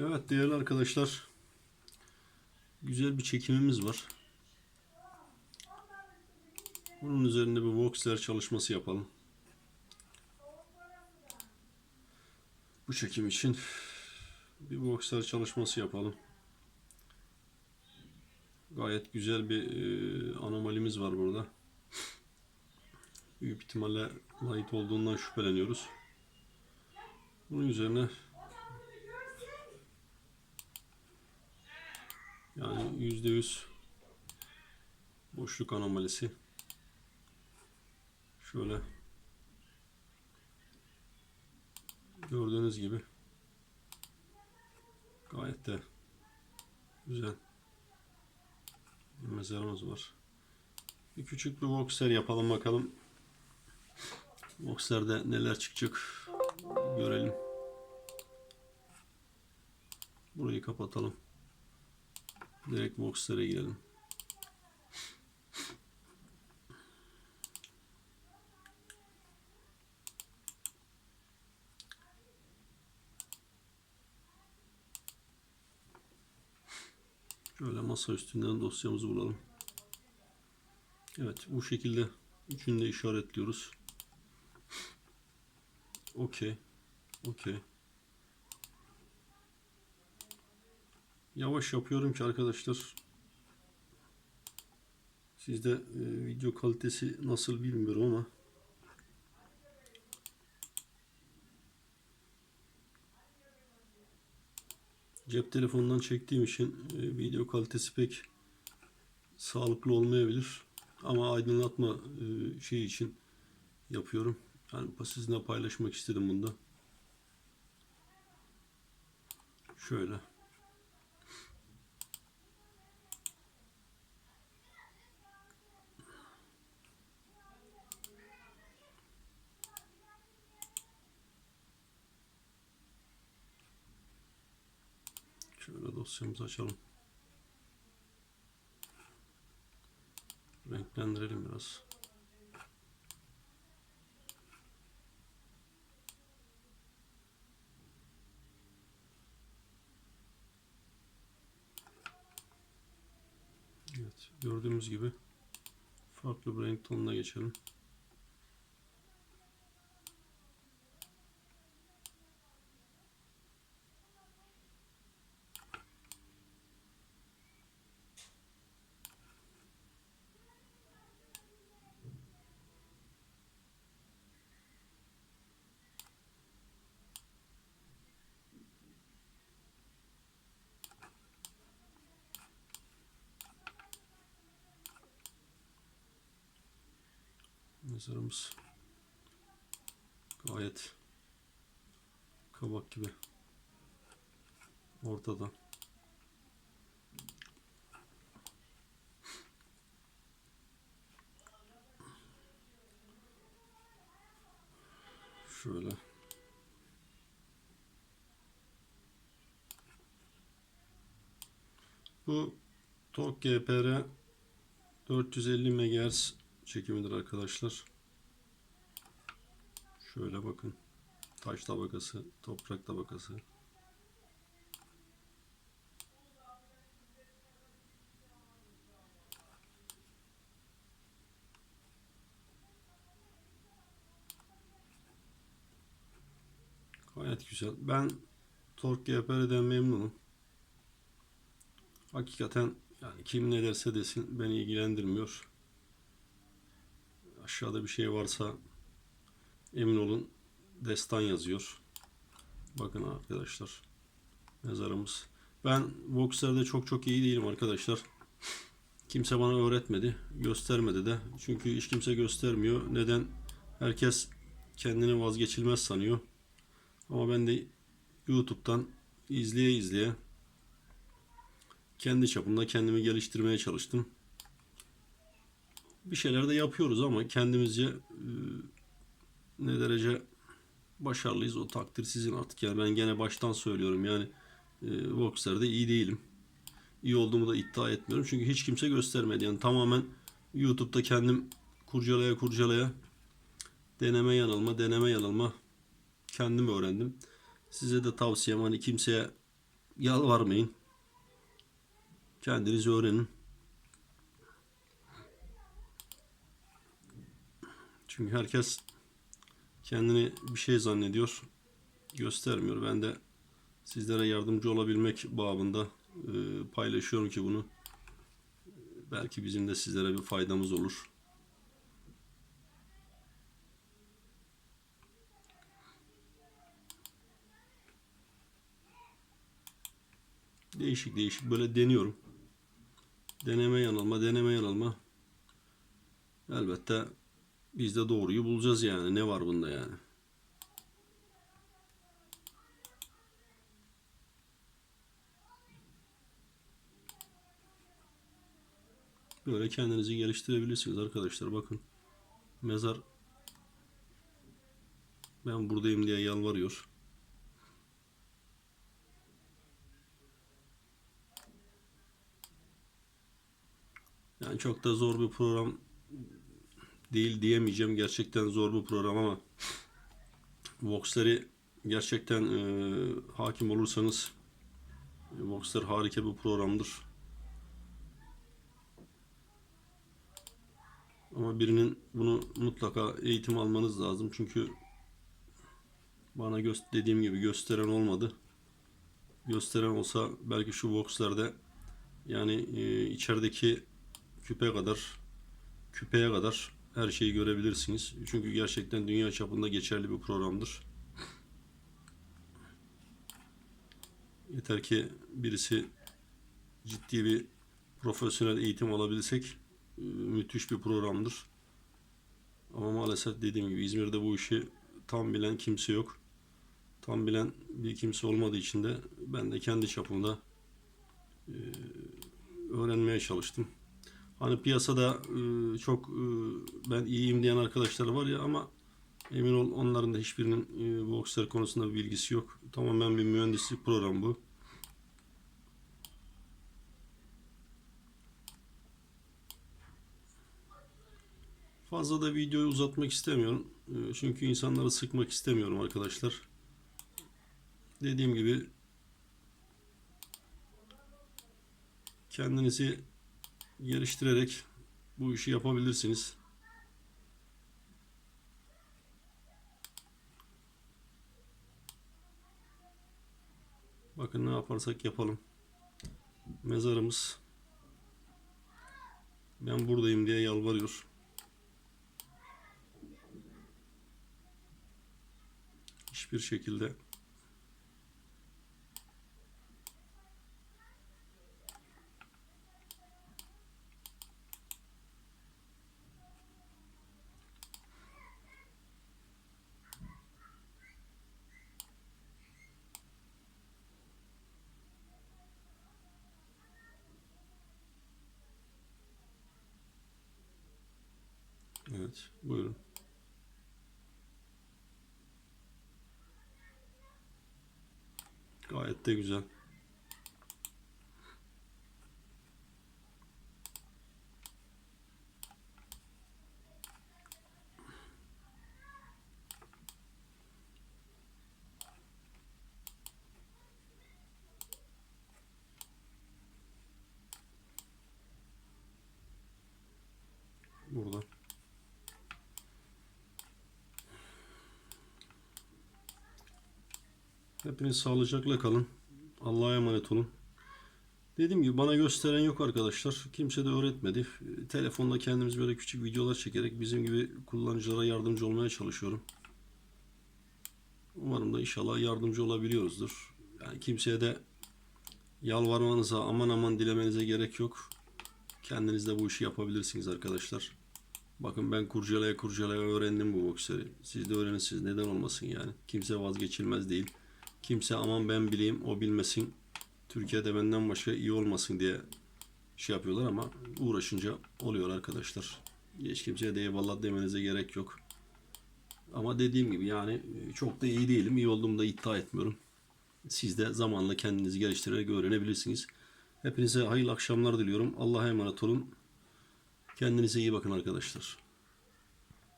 Evet değerli arkadaşlar. Güzel bir çekimimiz var. Bunun üzerinde bir Voxler çalışması yapalım. Bu çekim için bir Voxler çalışması yapalım. Gayet güzel bir e, anomalimiz var burada. Büyük ihtimalle light olduğundan şüpheleniyoruz. Bunun üzerine Yani yüzde yüz boşluk anomalisi. Şöyle gördüğünüz gibi gayet de güzel bir mezarımız var. Bir küçük bir boxer yapalım bakalım. Boxer'de neler çıkacak görelim. Burayı kapatalım. Direkt boxlara girelim. Şöyle masa üstünden dosyamızı bulalım. Evet bu şekilde üçünü de işaretliyoruz. Okey. Okey. Yavaş yapıyorum ki arkadaşlar. Sizde e, video kalitesi nasıl bilmiyorum ama cep telefonundan çektiğim için e, video kalitesi pek sağlıklı olmayabilir. Ama aydınlatma e, şey için yapıyorum. Yani sizinle paylaşmak istedim bunda. Şöyle. Şöyle dosyamızı açalım. Renklendirelim biraz. Evet, gördüğümüz gibi farklı bir renk tonuna geçelim. Mezarımız gayet kabak gibi ortada. Şöyle. Bu TOG GPR 450 MHz çekimidir arkadaşlar. Şöyle bakın. Taş tabakası, toprak tabakası. Gayet güzel. Ben Torque GPR'den memnunum. Hakikaten yani kim ne derse desin beni ilgilendirmiyor. Aşağıda bir şey varsa emin olun destan yazıyor. Bakın arkadaşlar mezarımız. Ben Voxer'de çok çok iyi değilim arkadaşlar. Kimse bana öğretmedi, göstermedi de. Çünkü hiç kimse göstermiyor. Neden? Herkes kendini vazgeçilmez sanıyor. Ama ben de YouTube'dan izleye izleye kendi çapımda kendimi geliştirmeye çalıştım. Bir şeyler de yapıyoruz ama kendimizce e, ne derece başarılıyız o takdir sizin artık. Yani ben gene baştan söylüyorum yani e, Voxer'de iyi değilim. İyi olduğumu da iddia etmiyorum. Çünkü hiç kimse göstermedi. Yani tamamen YouTube'da kendim kurcalaya kurcalaya deneme yanılma deneme yanılma kendim öğrendim. Size de tavsiyem hani kimseye yalvarmayın. Kendiniz öğrenin. Çünkü herkes kendini bir şey zannediyor, göstermiyor. Ben de sizlere yardımcı olabilmek babında e, paylaşıyorum ki bunu. Belki bizim de sizlere bir faydamız olur. Değişik değişik böyle deniyorum. Deneme yanılma, deneme yanılma. Elbette biz de doğruyu bulacağız yani. Ne var bunda yani? Böyle kendinizi geliştirebilirsiniz arkadaşlar. Bakın. Mezar ben buradayım diye yalvarıyor. Yani çok da zor bir program değil diyemeyeceğim. Gerçekten zor bir program ama Vox'leri gerçekten e, hakim olursanız e, Vox'ler harika bir programdır. Ama birinin bunu mutlaka eğitim almanız lazım. Çünkü bana dediğim gibi gösteren olmadı. Gösteren olsa belki şu Vox'lerde yani e, içerideki küpe kadar küpeye kadar her şeyi görebilirsiniz. Çünkü gerçekten dünya çapında geçerli bir programdır. Yeter ki birisi ciddi bir profesyonel eğitim alabilsek e, müthiş bir programdır. Ama maalesef dediğim gibi İzmir'de bu işi tam bilen kimse yok. Tam bilen bir kimse olmadığı için de ben de kendi çapımda e, öğrenmeye çalıştım. Hani piyasada e, çok e, ben iyiyim diyen arkadaşlar var ya ama emin ol onların da hiçbirinin e, bokser konusunda bir bilgisi yok. Tamamen bir mühendislik programı bu. Fazla da videoyu uzatmak istemiyorum. E, Çünkü insanları sıkmak istemiyorum arkadaşlar. Dediğim gibi kendinizi geliştirerek bu işi yapabilirsiniz. Bakın ne yaparsak yapalım. Mezarımız ben buradayım diye yalvarıyor. Hiçbir şekilde Evet, buyurun. Gayet de güzel. Burada. Hepiniz sağlıcakla kalın. Allah'a emanet olun. Dediğim gibi bana gösteren yok arkadaşlar. Kimse de öğretmedi. Telefonda kendimiz böyle küçük videolar çekerek bizim gibi kullanıcılara yardımcı olmaya çalışıyorum. Umarım da inşallah yardımcı olabiliyoruzdur. Yani kimseye de yalvarmanıza, aman aman dilemenize gerek yok. Kendiniz de bu işi yapabilirsiniz arkadaşlar. Bakın ben kurcalaya kurcalaya öğrendim bu bokseri. Siz de öğrenirsiniz. Neden olmasın yani. Kimse vazgeçilmez değil. Kimse aman ben bileyim o bilmesin. Türkiye'de benden başka iyi olmasın diye şey yapıyorlar ama uğraşınca oluyor arkadaşlar. Hiç kimseye de eyvallah demenize gerek yok. Ama dediğim gibi yani çok da iyi değilim. İyi olduğumu da iddia etmiyorum. Siz de zamanla kendinizi geliştirerek öğrenebilirsiniz. Hepinize hayırlı akşamlar diliyorum. Allah'a emanet olun. Kendinize iyi bakın arkadaşlar.